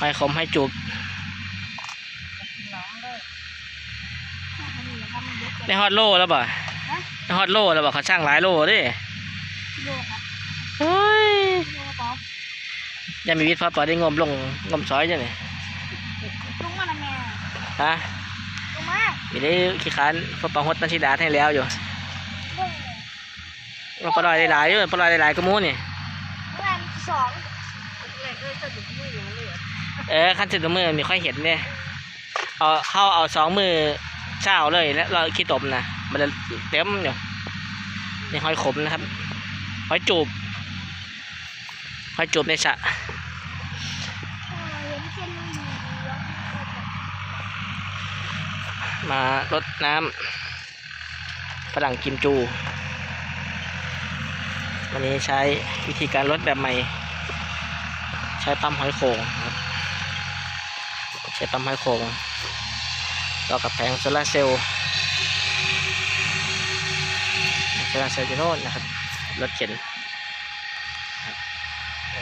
หอยขมให้จูบน้องเลยอันนี้นะครับมันเยอะในฮอตโลแล้วบ่ฮะในฮอตโลแล้วบ่เขาช่างหลายโลเดิโลครับเฮ้ยโลป๊อปยังมีวิทย์พอปอได้งมลงงมซอยจ้ะนี่ลงมาละแม่ฮะลงมามีได้ขี้คร้านพอปองฮดนันทิดาให้แล้วอยู่เบิ่งเราปลอยได้หลายอยู่ปลอยได้หลายก็มูนี่แรงสอง เออจะดุมืออยู่เลยเออขั้นสุดมือมีค่อยเห็นเนี่ยเอาเข้าเอาสองมือเช้าเลยแล้วเราขี้ตมนะมันจะเต็มอยู่นี่หอยขมนะครับหอยจูบหอยจูบในสระเห็นเส้นมันอยู่เยอะมารดน้ำฝรั่งกิมจู วันนี้ใช้วิธีการลดแบบใหม่ ใช้ปั๊มหอยโข่ง นะครับใช้ปั๊มหอยโข่งต่อกับแผงโซลาร์เซลล์โซลาร์เซลล์จะโน่นนะครับ รถเข็น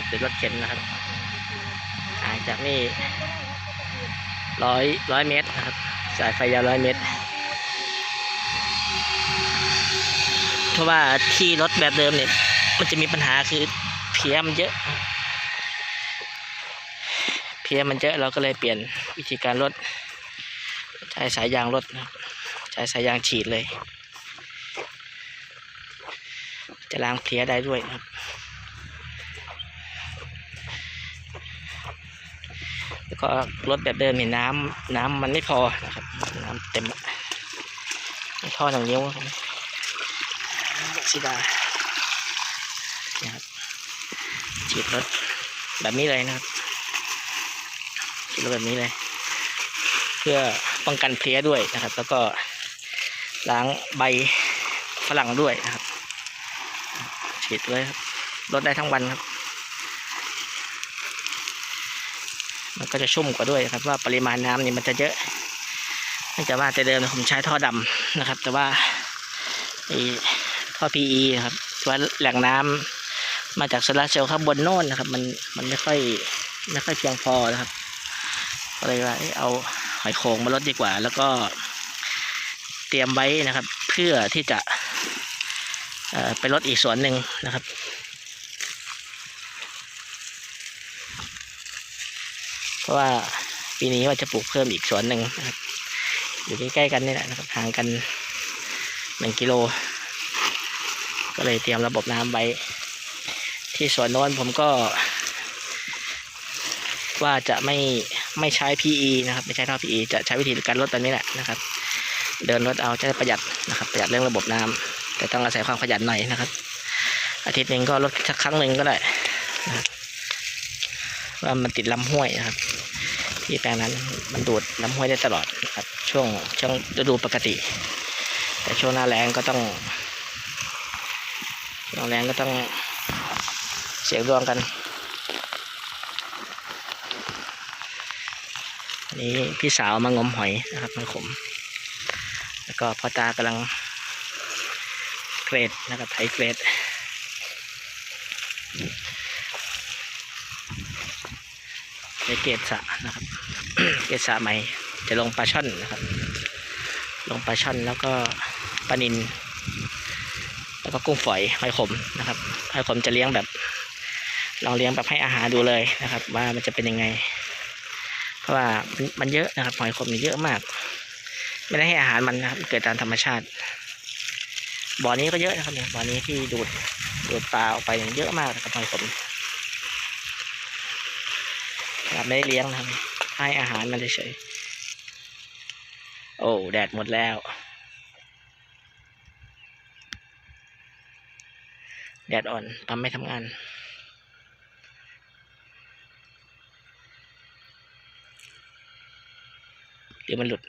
เป็นรถเข็นนะครับห่างจากนี่ร้อยร้อยเมตรนะครับ สายไฟยาวร้อยเมตรเพราะว่าที่รถแบบเดิมเนี่ย มันจะมีปัญหาคือเพี้ยมันเยอะ พี้ยมันเยอะเราก็เลยเปลี่ยนวิธีการลดใช้สายยางลดนะครับใช้สายยางฉีดเลย จะล้างเพี้ยได้ด้วยนะครับแล้วก็รถแบบเดิมเนี่ยน้ำน้ำมันไม่พอนะครับน้ำเต็มท่อหนังนิ้วสีดานี่ยครับฉีดรถแบบนี้เลยนะครับ ฉีดรถแบบนี้เลย เพื่อป้องกันเพลี้ยด้วยนะครับ แล้วก็ล้างใบฝรั่งด้วยนะครับฉีดเลยครับรถได้ทั้งวันครับ มันก็จะชุ่มกว่าด้วยนะครับ ว่าปริมาณน้ำนี่มันจะเยอะเนื่องจากว่าแต่เดิมผมใช้ท่อดำนะครับ แต่ว่าท่อ PE นะครับว่าแหล่งน้ำมาจากโซลาร์เซลล์ข้างบนโน่นนะครับ มันมันไม่ค่อยไม่ค่อยเพียงพอนะครับ ก็เลยว่าเอาหอยโขงมาลดดีกว่า แล้วก็เตรียมไว้นะครับ เพื่อที่จะไปลดอีกสวนหนึ่งนะครับเพราะว่าปีนี้ว่าจะปลูกเพิ่มอีกสวนหนึ่งอยู่ใกล้ๆกันนี่แหละนะครับห่างกันหนึ่งกิโล ก็เลยเตรียมระบบน้ำไว้ ที่สวนโน้นผมก็ ว่าจะไม่ ไม่ใช้ PE นะครับ ไม่ใช้ท่อ PE จะใช้วิธีการลดแบบนี้แหละนะครับ เดินรถเอาจะประหยัดนะครับ ประหยัดเรื่องระบบน้ำแต่ต้องอาศัยความขยันหน่อยนะครับ อาทิตย์หนึ่งก็ลดสักครั้งหนึ่งก็ได้ว่ามันติดลำห้วยนะครับ ที่แปลงนั้นมันดูดน้ำห้วยได้ตลอดนะครับ ช่วงช่วงฤดูปกติ แต่ช่วงหน้าแล้งก็ต้องหน้าแล้งก็ต้องเสียงดวงกัน นนี้พี่สาวมางมหอยนะครับมันขม แล้วก็พ่อตากำลังเกรดนะครับไถเกรดในเกตสะนะครับ เกตสะใหม่จะลงปลาช่อนนะครับ ลงปลาช่อนแล้วก็ปลานินแล้วก็กุ้งฝอยหอยขมนะครับหอยขมจะเลี้ยงแบบลองเลี้ยงแบบให้อาหารดูเลยนะครับ ว่ามันจะเป็นยังไง ราะว่ามันมันเยอะนะครับหอยขมนี่เยอะมาก ไม่ได้ให้อาหารมันนะครับเกิดตามธรรมชาติ บ่อนี้ก็เยอะนะครับเนี่ยบ่อนี้ที่ดูดดูดปลาออกไปเนี่ยเยอะมากนะครับหอยขมครับไม่ได้เลี้ยงนะครับให้อาหารมันเฉยโอ้แดดหมดแล้ว แดดอ่อนปั๊มไม่ทำงาน dia melut.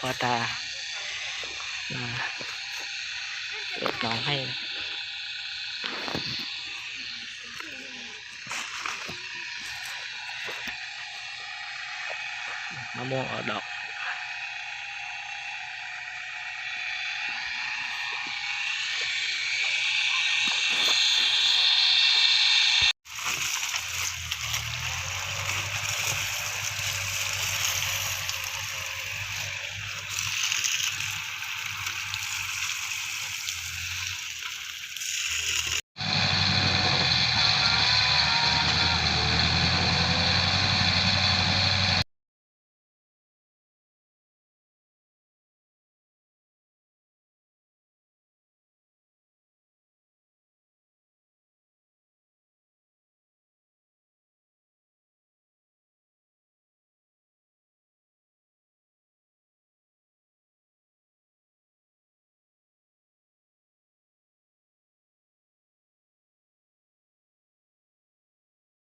Wadah มาเปิดน้องให้มะม่วงออกดอก